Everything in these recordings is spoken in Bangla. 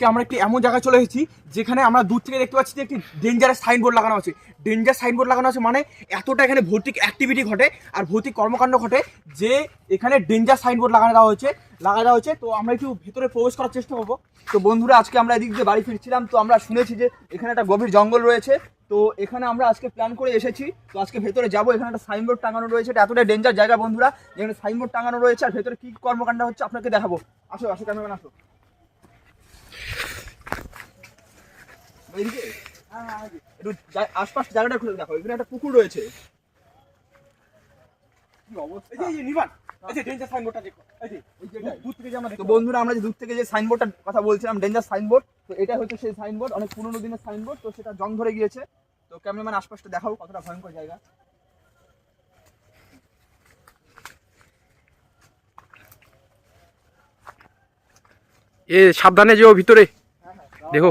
আজকে আমরা একটি এমন জায়গায় চলে এসেছি যেখানে আমরা দূর থেকে দেখতে পাচ্ছি যে একটি ডেঞ্জারাস সাইনবোর্ড লাগানো আছে। ডেঞ্জার সাইনবোর্ড লাগানো আছে মানে এতটা এখানে ভৌতিক অ্যাক্টিভিটি ঘটে আর ভৌতিক কর্মকাণ্ড ঘটে যে এখানে ডেঞ্জার সাইনবোর্ড লাগানো দেওয়া হয়েছে লাগা দেওয়া হয়েছে। তো আমরা একটু ভেতরে প্রবেশ করার চেষ্টা করব। তো বন্ধুরা, আজকে আমরা এদিক দিয়ে বাড়ি ফিরছিলাম। তো আমরা শুনেছি যে এখানে একটা গভীর জঙ্গল রয়েছে। তো এখানে আমরা আজকে প্ল্যান করে এসেছি। তো আজকে ভেতরে যাব। এখানে একটা সাইনবোর্ড টাঙানো রয়েছে। এটা এতটাই ডেঞ্জার জায়গা বন্ধুরা, যেখানে সাইনবোর্ড টাঙানো রয়েছে। আর ভেতরে কি কর্মকাণ্ড হচ্ছে আপনাকে দেখাবো। আসো আসো ক্যামেরাম্যান আসো এইদিকে? হ্যাঁ, হ্যাঁ, এইদিকে। একটু আশপাশ জায়গাটা খুলে দেখো এখানে একটা পুকুর রয়েছে। কি অবস্থা? যে, এই যে নিবান এই যে ডেঞ্জার সাইনবোর্ডটা দেখো। এই যে এই যে এটাই। দূর থেকে যে আমরা তো বন্ধুরা আমরা যে দূর থেকে যে সাইনবোর্ডটার কথা বলছিলাম ডেঞ্জার সাইনবোর্ড তো এটা হচ্ছে সেই সাইনবোর্ড অনেক পুরোনো দিনের সাইনবোর্ড তো সেটা জং ধরে গিয়েছে। তো ক্যামেরাম্যান আশপাশটা দেখাও কতটা ভয়ঙ্কর জায়গা। এ সাবধানে যেও ভিতরে। দেখো।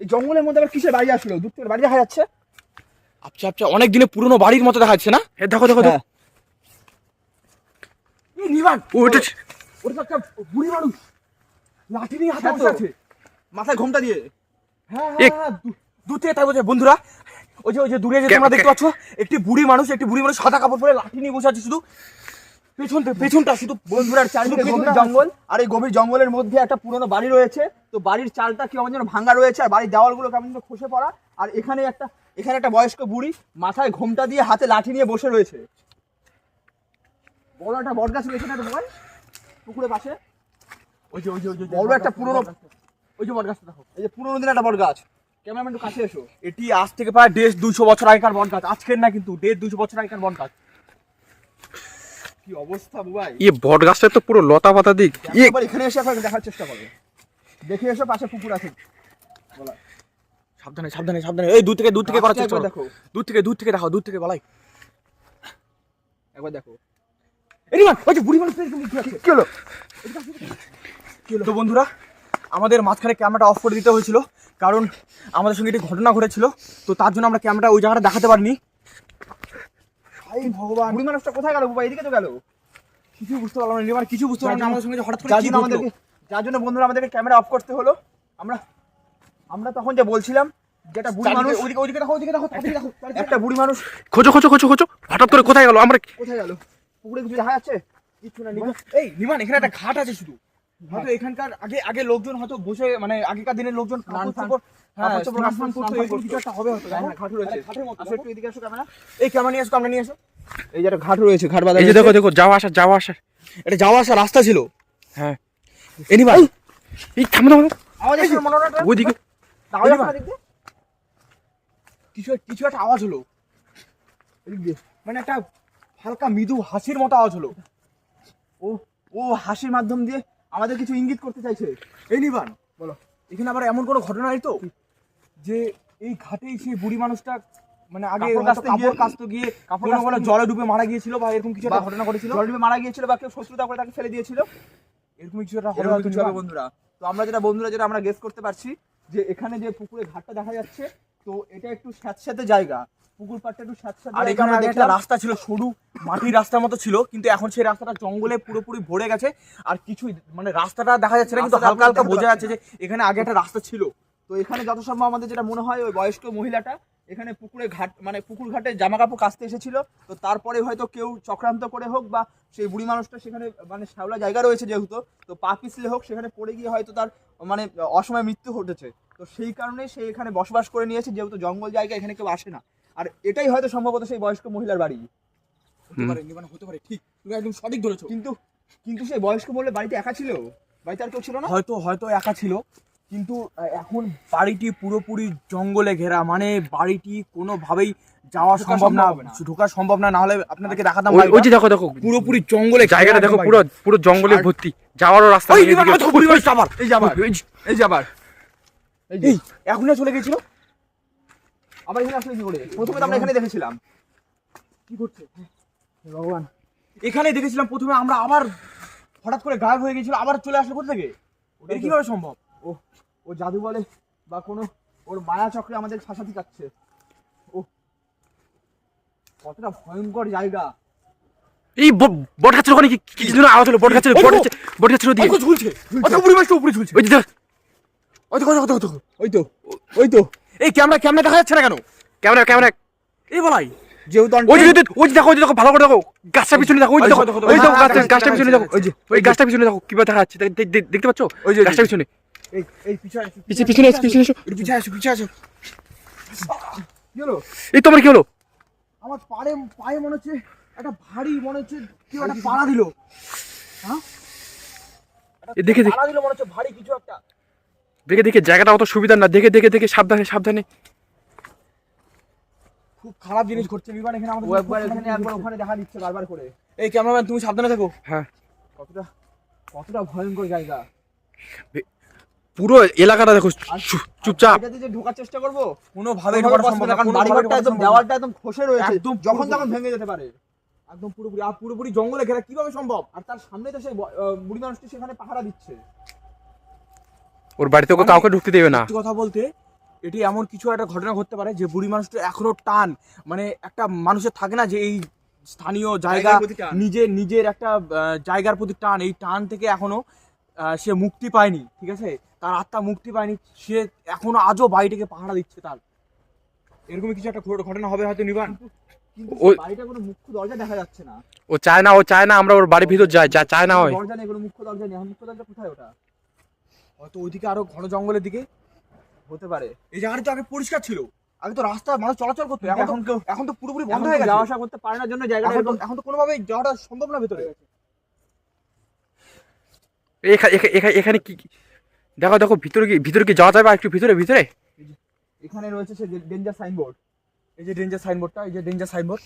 এই জঙ্গলের মধ্যে আবার কিসের বাড়ি আসলো? দূর থেকে বাড়ি দেখা যাচ্ছে? আচ্ছা আচ্ছা অনেক দিনে পুরনো বাড়ির মতো দেখা যাচ্ছে না? এ দেখো দেখো দেখো। হ্যাঁ। এই নিবান। ও, ওটা ওটা তো একটা বুড়ি মানুষ। লাঠি নিয়ে হাতে হ্যাঁ বসে আছে। মাথায় ঘোমটা দিয়ে। হ্যাঁ হ্যাঁ হ্যাঁ, দূ- দূর থেকে তাই বলছে বন্ধুরা ওই যে ওই যে দূরে যে তোমরা দেখতে পাচ্ছ একটি বুড়ি মানুষ একটি বুড়ি মানুষ সাদা কাপড় পরে লাঠি নিয়ে বসে আছে শুধু। পেছনটা পেছনটা শুধু বন্ধুরার চারিদিকে গভীর জঙ্গল আর এই গভীর জঙ্গলের মধ্যে একটা পুরনো বাড়ি রয়েছে। তো বাড়ির চালটা কেমন যেন ভাঙা রয়েছে আর বাড়ির দেওয়ালগুলো কেমন যেন খসে পড়া। আর এখানে একটা এখানে একটা বয়স্ক বুড়ি মাথায় ঘোমটা দিয়ে হাতে লাঠি নিয়ে বসে রয়েছে। বড় একটা বট গাছ রয়েছে না একটা পুকুরের পাশে? ওই যে ওই যে ওই যে বড় একটা পুরনো ওই যে বটগাছটা দেখো। এই যে পুরনো দিনের একটা বট গাছ। ক্যামেরাম্যান একটু কাছে এসো। এটি আজ থেকে প্রায় দেড় দুশো বছর আগেকার বট গাছ আজকের না কিন্তু দেড় দুশো বছর আগেকার বট গাছ। কি অবস্থা বুবাই ই বট গাছটা তো পুরো লতা পাতা দিক। ই একবার এখানে এসে একবার দেখার চেষ্টা করো দেখে এসো পাশে পুকুর আছে। বলা সাবধানে সাবধানে সাবধানে। এই দূর থেকে দূর থেকে করার চেষ্টা দেখো। দূর থেকে দূর থেকে দেখো দূর থেকে বলাই একবার দেখো। এই নিবান ওই যে বুড়ি মানুষ। কি হলো? তো বন্ধুরা আমাদের মাঝখানে ক্যামেরাটা অফ করে দিতে হয়েছিল কারণ আমাদের সঙ্গে একটি ঘটনা ঘটেছিল তো তার জন্য আমরা ক্যামেরাটা ওই জায়গাটা দেখাতে পারিনি। ভগবান। বুড়ি মানুষটা কোথায় গেল বুবা? এদিকে তো গেল। কিছু বুঝতে পারলাম না কিছু বুঝতে পারলাম না। আমাদের সঙ্গে হঠাৎ করে কি জন্য যার জন্য বন্ধুরা আমাদেরকে ক্যামেরা অফ করতে হলো। আমরা আমরা তখন যে বলছিলাম যেটা বুড়ি মানুষ চারিদিকে ওইদিকে ওইদিকে দেখো ওইদিকে দেখো একটা বুড়ি মানুষ খোঁজো খোঁজো খোঁজো খোঁজো। হঠাৎ করে কোথায় গেল? আমরা কোথায় গেল? পুকুরে কিছু দেখা যাচ্ছে? কিছু না এই এখানে একটা ঘাট আছে শুধু। হয়তো এখানকার আগে আগে লোকজন হয়তো বসে মানে আগেকার দিনের লোকজন হ্যাঁ হ্যাঁ, দেখো। হ্যাঁ, ঘাট রয়েছে। আরে, ঘাটের মতো আসো। দেখো। একটু এদিকে আসো ক্যামেরা। এই ক্যামেরা নিয়ে ক্যামেরা এই যে একটা ঘাট রয়েছে ঘাট বাঁধা এই যে দেখো দেখো যাওয়া আসা যাওয়া আসা এটা যাওয়া আসা রাস্তা ছিল। হ্যাঁ। এই নিবান এই থামো থামো আওয়াজ আসছে না মনে হয় একটা? ওইদিকে। আওয়াজ আসছে না কিছু কিছু একটা আওয়াজ হলো। মানে একটা হালকা মৃদু হাসির মতো আওয়াজ হলো। ও ও হাসির মাধ্যম দিয়ে আমাদের কিছু ইঙ্গিত করতে চাইছে। এই নিবান বলো। এখানে আবার এমন কোনো ঘটনা নেই তো? যে এই ঘাটেই সেই বুড়ি মানুষটা মানে আগে কাপড় কাচতে গিয়ে- কাপড় কোনো জলে ডুবে মারা গিয়েছিল বা এরকম কিছু একটা ঘটনা ঘটেছিল? জল ডুবে মারা গিয়েছিল বা কেউ শত্রুতা করে তাকে ফেলে দিয়েছিল? এরকম কিছু একটা হবে কিছু হবে বন্ধুরা। তো আমরা যেটা বন্ধুরা যেটা আমরা গেস করতে পারছি যে এখানে যে পুকুরে ঘাটটা দেখা যাচ্ছে তো এটা একটু স্যাঁতস্যাঁতে জায়গা। পুকুর পাড়টা একটু স্যাঁতস্যাঁতে আর এখানে একটা রাস্তা ছিল সরু মাটির রাস্তার মতো ছিল কিন্তু এখন সেই রাস্তাটা জঙ্গলে পুরোপুরি ভরে গেছে। আর কিছুই মানে রাস্তাটা দেখা যাচ্ছে না কিন্তু হালকা হালকা বোঝা যাচ্ছে যে এখানে আগে একটা রাস্তা ছিল। তো এখানে যত সম্ভব আমাদের যেটা মনে হয় ওই বয়স্ক মহিলাটা এখানে পুকুরে ঘাট মানে পুকুর ঘাটে জামা কাপড় কাচতে এসেছিল। তো তারপরে হয়তো কেউ চক্রান্ত করে হোক বা সেই বুড়ি মানুষটা সেখানে মানে শ্যাওলা জায়গা রয়েছে যেহেতু তো পা পিছলে হোক সেখানে পড়ে গিয়ে হয়তো তার মানে অসময় মৃত্যু ঘটেছে। তো সেই কারণে সে এখানে বসবাস করে নিয়েছে যেহেতু জঙ্গল জায়গা এখানে কেউ আসে না। আর এটাই হয়তো সম্ভবত সেই বয়স্ক মহিলার বাড়ি। হতে পারে নিবান হতে পারে ঠিক। তুমি একদম সঠিক ধরেছো। কিন্তু কিন্তু সেই বয়স্ক মহিলা বাড়িতে একা ছিল? বাড়িতে আর কেউ ছিল না? হয়তো হয়তো একা ছিল। কিন্তু এখন বাড়িটি পুরোপুরি জঙ্গলে ঘেরা। মানে বাড়িটি কোনোভাবেই যাওয়া সম্ভব না। ঢোকা সম্ভব না না হলে আপনাদেরকে দেখাতাম ওই- যে দেখো দেখো পুরোপুরি জঙ্গলে জায়গাটা দেখো পুরো পুরো জঙ্গলে ভর্তি। যাওয়ারও রাস্তা আবার। এই যে আবার এই যে আবার। এই যে। এই। এখনই চলে গেছিল আবার এখানে আসলে কি করে? প্রথমে তো আমরা এখানে দেখেছিলাম। কি করছে? ভগবান। এখানে দেখেছিলাম প্রথমে আমরা আবার হঠাৎ করে গায়েব হয়ে গেছিল আবার চলে আসলো কোথা থেকে? ওটাই এটা কীভাবে সম্ভব? ও জাদু বলে বা কোনো ওর মায়া চক্রে আমাদের ফাঁসাতে চাচ্ছে ও কতটা ভয়ঙ্কর জায়গা। এই বট গাছের ওখানে কি কি- কিছু যেন আওয়াজ হলো? বট গাছের বট গাছের বট গাছের ওদিকে। তো ঝুলছে ওই তো মাছটা উপরে ঝুলছে। ওই যে ওই তো ওই তো, ওই তো ওই তো। এই ক্যামেরা ক্যামেরা দেখা যাচ্ছে না কেন? Camera camera. এই বলাই। ওই যে ওই দেখো ওই দেখো ভালো করে দেখো। গাছটার পিছনে দেখো ওই দেখো দেখো, দেখো, ওই দেখো গাছটা গাছটা পিছনে দেখো। ওই যে, ওই পিছনে দেখো কীভাবে দেখা যাচ্ছে। দেখ- দেখ- দেখ- দেখতে পাচ্ছ? ওই যে, গাছটার পিছনে। এই এই পিছনে আসো, পিছনে পিছনে পিছনে পিছনে আসো পিছনে আসো কি হলো এই তোমার কি হলো? আমার পায়ে পায়ে মনে হচ্ছে একটা ভারী মনে হচ্ছে কেউ একটা পাড়া দিল। হ্যাঁ? এ দেখে দেখে পাড়া দিল মনে হচ্ছে ভারী কিছু একটা। দেখে দেখে জায়গাটা অত সুবিধা না। দেখে দেখে দেখে সাবধানে সাবধানে। খুব খারাপ জিনিস ঘটছে বিমান এখানে আমাদের একবার এখানে একবার ওখানে দেখা দিচ্ছে বারবার করে। এই ক্যামেরাম্যান তুমি সাবধানে থাকো। হ্যাঁ। কতটা কতটা ভয়ঙ্কর জায়গা। পুরো এলাকাটা দেখো চুপচাপ। এটাতে যে ঢোকার চেষ্টা করব কোনোভাবে কোনোভাবে ঢোকানো possible সম্ভব না, না। কারণ বাড়িঘরটা একদম দেওয়ালটা একদম খসে রয়েছে। একদম যখন তখন ভেঙে যেতে পারে। একদম পুরোপুরি আর পুরোপুরি জঙ্গলে ঘেরা কীভাবে সম্ভব? আর তার সামনে তো সেই বুড়ি মানুষটি সেখানে পাহারা দিচ্ছে। ওর বাড়িতে ওকে কাউকে ঢুকতে দেবে না। কথা বলতে এটি এমন কিছু একটা ঘটনা ঘটতে পারে যে বুড়ি মানুষটা এখনও টান মানে একটা মানুষের থাকে না যে এই স্থানীয় জায়গা জায়গার প্রতি টান। নিজের নিজের একটা জায়গার প্রতি টান এই টান থেকে এখনও সে মুক্তি পায়নি ঠিক আছে? তার আত্মা মুক্তি পায়নি সে এখনও আজও বাড়িটাকে পাহারা দিচ্ছে তার। এরকমই কিছু একটা ঘট- ঘটনা হবে হয়তো নিবান? বাড়িটা কোনো মুখ্য দরজা দেখা যাচ্ছে না। ও চায় না ও চায় না আমরা ওর বাড়ির ভিতর যাই যা চায় না হয় দরজা নেই কোনো মুখ্য দরজা নেই এখন মুখ্য দরজা কোথায় ওটা? হয়তো ওইদিকে আরও ঘন জঙ্গলের দিকে হতে পারে। এই জায়গাটা তো আগে পরিষ্কার ছিল। আগে তো রাস্তা মানুষ চলাচল করতো এখন এখন তো এখন তো পুরোপুরি বন্ধ হয়ে গেছে। যাওয়া আসা করতে পারে না জন্য জায়গাটা এখন তো কোনোভাবেই যাওয়াটা সম্ভব না ভেতরে। এখা- এখা- এখা- এখানে কি দেখো দেখো ভিতরে কি ভিতরে কি যাওয়া যাবে আর একটু ভিতরে ভিতরে? এখানে রয়েছে সে ডেঞ্জার সাইনবোর্ড। এই যে ডেঞ্জার সাইনবোর্ডটা এই যে ডেঞ্জার সাইনবোর্ড।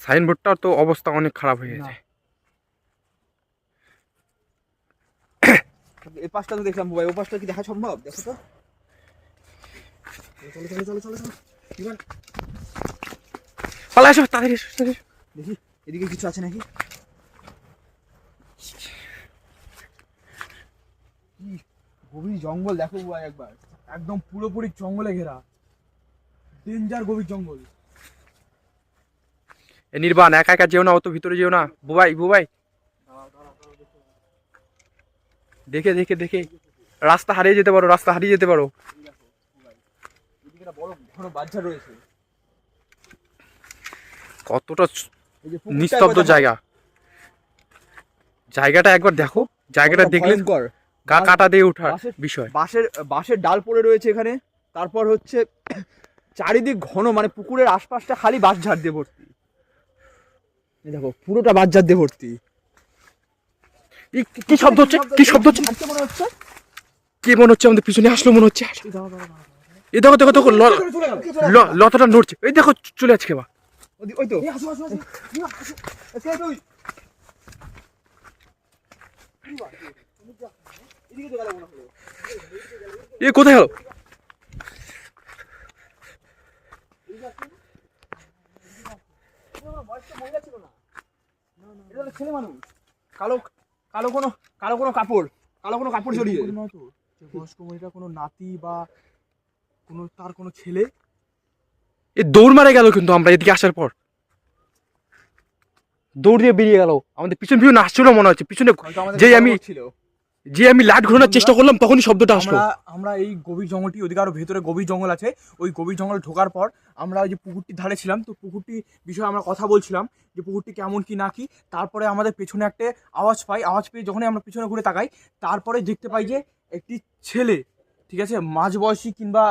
সাইনবোর্ডটার তো অবস্থা অনেক খারাপ হয়ে গেছে। এই পাশটা তো দেখলাম ভাই ও পাশটা কি দেখা সম্ভব? দেখো তো। চলো চলো চলো চলো চলো। পালা এসো, তাড়াতাড়ি এসো। দেখি এদিকে কিছু আছে নাকি? কি গভীর জঙ্গল দেখো ভাই একবার। একদম পুরোপুরি জঙ্গলে ঘেরা। ডেঞ্জার গভীর জঙ্গল। এ নির্বাণ একা একা যেও না অত ভিতরে যেও না। বুবাই বুবাই। দেখে দেখে দেখে। রাস্তা হারিয়ে যেতে পারো রাস্তা হারিয়ে যেতে পারো। এদিকে বড় বাচ্চা রয়েছে কতটা নিস্তব্ধ জায়গা। জায়গাটা একবার দেখো। জায়গাটা দেখলে কাটা দিয়ে ওঠার বিষয়। বাঁশের বাঁশের ডাল পড়ে রয়েছে এখানে। তারপর হচ্ছে চারিদিক ঘন মানে পুকুরের আশপাশটা খালি বাঁশ ঝাড় দিয়ে ভর্তি। এই দেখো পুরোটা বাঁশ ঝাড় দিয়ে ভর্তি। কি- কি শব্দ হচ্ছে? কি শব্দ হচ্ছে? মনে হচ্ছে? কি মনে হচ্ছে? আমাদের পিছনে আসলো মনে হচ্ছে। এই দেখো দেখো দেখো লতাটা নড়ছে। এই দেখো চলে যাচ্ছে কেবা ওই- তো। এই আসো এ কোথায় গেল ছেলে মানুষ কালো কালো কোনো কালো কোনো কাপড় কালো কোনো কাপড় জড়িয়ে। যে বয়স্ক মহিলা কোনো নাতি বা কোনো তার কোনো ছেলে? এ দৌড় মারে গেল কিন্তু আমরা এদিকে আসার পর। দৌড় দিয়ে বেরিয়ে গেল। আমাদের পিছন পিছন আসছিল মনে হচ্ছে। পিছনে যেই আমি ছিল। যে আমি লাইট ঘোরানোর চেষ্টা করলাম, তখনই শব্দটা আসলো। আমরা এই গভীর জঙ্গলটি ওদিকে আরও ভেতরে গভীর জঙ্গল আছে। ওই গভীর জঙ্গল ঢোকার পর আমরা ওই যে পুকুরটির ধারে ছিলাম, তো পুকুরটি বিষয়ে আমরা কথা বলছিলাম যে পুকুরটি কেমন কি না কি। তারপরে আমাদের পেছনে একটা আওয়াজ পাই, আওয়াজ পেয়ে যখনই আমরা পিছনে ঘুরে তাকাই, তারপরে দেখতে পাই যে একটি ছেলে, ঠিক আছে, মাঝ বয়সী কিংবা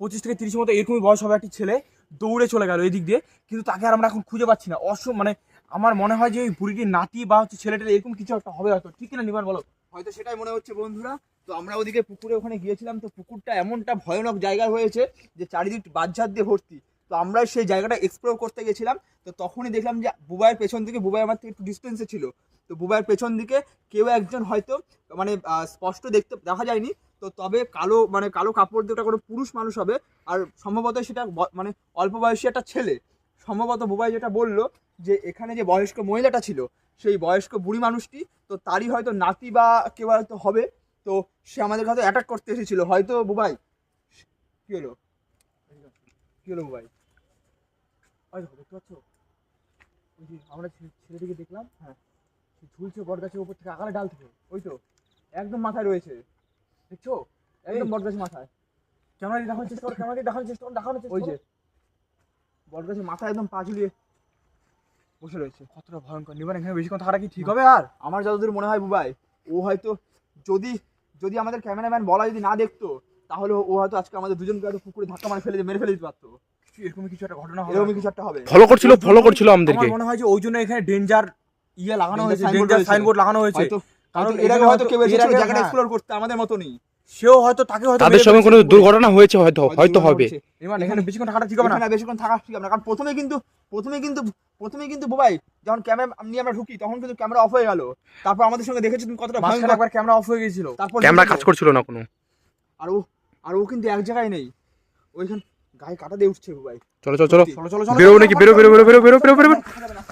পঁচিশ থেকে তিরিশ মতো এরকমই বয়স হবে একটি ছেলে, দৌড়ে চলে গেল এই দিক দিয়ে। কিন্তু তাকে আর আমরা এখন খুঁজে পাচ্ছি না। অস মানে আমার মনে হয় যে ওই বুড়িটির নাতি বা হচ্ছে ছেলেটার এরকম কিছু একটা হবে হয়তো। ঠিক না নিবার বলো? হয়তো সেটাই মনে হচ্ছে বন্ধুরা। তো আমরা ওদিকে পুকুরে ওখানে গিয়েছিলাম, তো পুকুরটা এমনটা ভয়ানক জায়গা হয়েছে যে চারিদিক বাচ্চার দিয়ে ভর্তি। তো আমরা সেই জায়গাটা এক্সপ্লোর করতে গেছিলাম, তো তখনই দেখলাম যে বুবাইয়ের পেছন দিকে, বুবাই আমার থেকে একটু ডিস্টেন্সে ছিল। তো বুবাইয়ের পেছন দিকে কেউ একজন হয়তো মানে স্পষ্ট দেখতে, দেখা যায়নি। তো তবে কালো মানে কালো কাপড় দিয়ে ওটা কোনো পুরুষ মানুষ হবে। আর সম্ভবত সেটা মানে অল্প বয়সী একটা ছেলে। সম্ভবত বুবাই যেটা বলল যে এখানে যে বয়স্ক মহিলাটা ছিল সেই বয়স্ক বুড়ি মানুষটি তো তারই হয়তো নাতি বা কেউ হয়তো হবে তো সে আমাদের হয়তো অ্যাটাক করতে এসেছিল। হয়তো বুবাই কি হলো? কি হলো বুবাই? দেখতে পাচ্ছ? ওই যে আমরা ছেলেটিকে দেখলাম হ্যাঁ সে ঝুলছে বট গাছের উপর থেকে আকালে ডাল থেকে ওই তো একদম মাথায় রয়েছে দেখছ? একদম এই, বটগাছ মাথায়। ক্যামেরা দিয়ে দেখানোর চেষ্টা করো ক্যামেরা দিয়ে দেখানোর চেষ্টা করো দেখানোর চেষ্টা ওই। যে। বটগাছের মাথায় একদম পা ঝুলিয়ে বসে রয়েছে। কতটা ভয়ঙ্কর। নিবান এখানে বেশিক্ষণ থাকাটা কি ঠিক হবে আর? আমার যতদূর মনে হয় বুবাই ও হয়তো যদি যদি আমাদের ক্যামেরাম্যান বলা যদি না দেখতো তাহলে ও হয়তো আজকে আমাদের দুজনকে হয়তো পুকুরে ধাক্কা মারে ফেলে দিয়ে মেরে ফেলে দিতে পারতো। কিছু এরকমই কিছু একটা ঘটনা হবে এরকমই কিছু একটা হবে। ফলো করছিল ফলো করছিল আমাদেরকে। মনে হয় যে ওই জন্য এখানে ডেঞ্জার ইয়ে লাগানো হয়েছে ডেঞ্জার সাইনবোর্ড লাগানো হয়েছে। হয়তো কারণ এর আগে হয়তো কেউ এসেছিল জায়গাটা হ্যাঁ। এক্সপ্লোর করতে আমাদের মতনই। সেও হয়তো তাকে হয়তো তাদের সঙ্গে কোনো দুর্ঘটনা হয়েছে হয়তো হয়তো হবে নির্মাণ এখানে বেশিক্ষণ থাকাটা ঠিক হবে না এখানে বেশিক্ষণ থাকা ঠিক হবে না কারণ প্রথমে কিন্তু প্রথমে কিন্তু প্রথমে কিন্তু বুবাই যখন ক্যামেরা নিয়ে আমরা ঢুকি তখন কিন্তু ক্যামেরা অফ হয়ে গেল তারপর আমাদের সঙ্গে দেখেছি তুমি কতটা ভয়ঙ্কর একবার ক্যামেরা অফ হয়ে গেছিল তারপর ক্যামেরা কাজ করছিল না কোনো আর ও আর ও কিন্তু এক জায়গায় নেই ওইখান গায়ে কাটা দিয়ে উঠছে বুবাই চলো চলো চলো চলো চলো বেরোবো নাকি বেরো বেরো বেরো বেরো বেরো বেরো বেরো না,